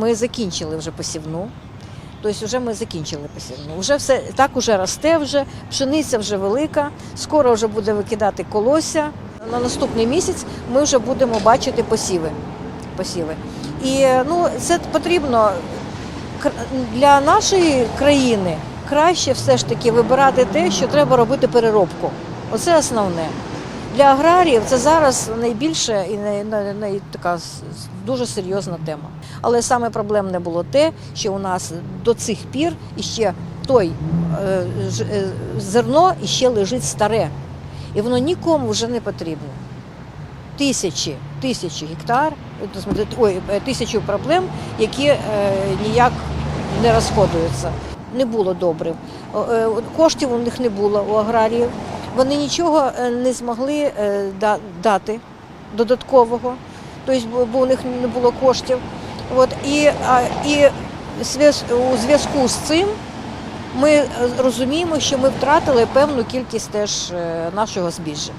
ми закінчили вже посівну. Тобто вже ми закінчили посівну. Вже все так уже росте, вже пшениця вже велика, скоро вже буде викидати колосся. На наступний місяць ми вже будемо бачити посіви. посіви. І ну, це потрібно для нашої країни краще все ж таки вибирати те, що треба робити переробку. Оце основне. Для аграріїв це зараз найбільше і най, най, най- така дуже серйозна тема. Але саме проблемне було те, що у нас до цих пір іще той е, е, зерно іще лежить старе, і воно нікому вже не потрібно. Тисячі, тисячі гектар, ой, е, тисячу проблем, які е, ніяк не розходуються. Не було добрив. Е, Коштів у них не було у аграріїв. Вони нічого е, не змогли е, дати додаткового, тобто, бо- у них не було коштів. От, і, і у зв'язку з цим ми е, розуміємо, що ми втратили певну кількість теж нашого збіжжя.